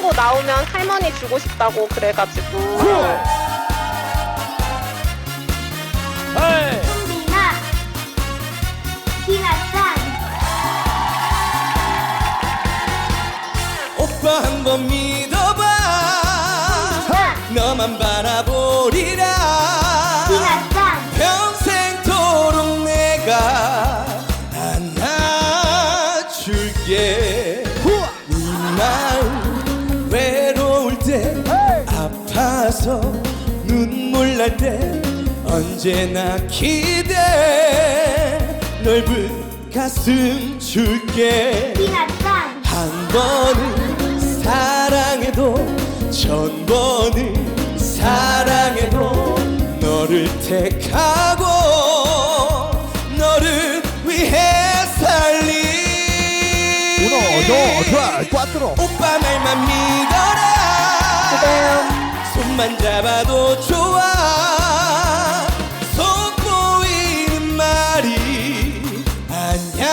나오면 할머니 주고 싶다고 그래가지고. 헤이 성빈아 희나짱. 오빠 한 번 믿어봐. 너만 바라보리라 아파서 눈물 날 때 언제나 기대. 넓은 가슴 줄게. 한 번은 사랑해도 천 번은 사랑해도 너를 택하고 너를 위해 살리. uno dos tres cuatro 오빠 말만 믿어라 손만 잡아도 좋아. 속보이는 말이 아냐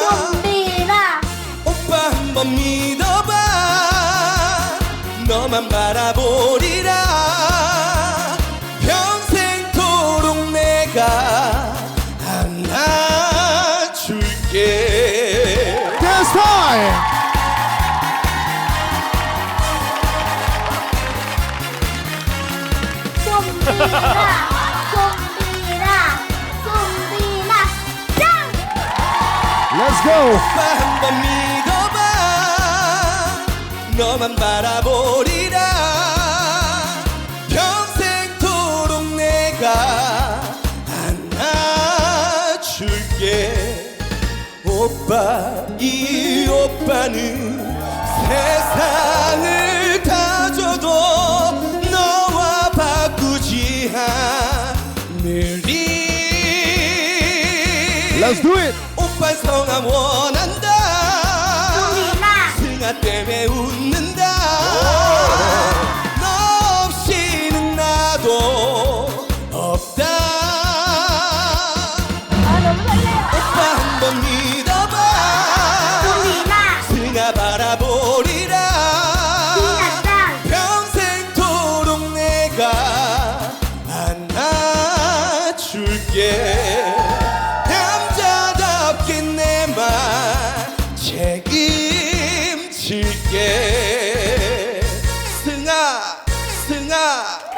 성빈아 오빠 한 번 믿어봐. 너만 바라보리라. 평생토록 내가 안아줄게. Dance time 성빈아 성빈아 짱! Let's go. 오빠 한번 믿어봐. 너만 바라보리라. 평생토록 내가 안아줄게. 오빠 이 오빠는 세상을 Let's do it. 오빠 성함 원한다. 우리가 승아 때문에 웃는다. 네. 너 없이는 나도 없다. 아 너무 설레요. 오빠 한 번 믿어봐. 우리가 승아 바라보리라. 빛났다. 평생토록 내가 안아줄게. 하나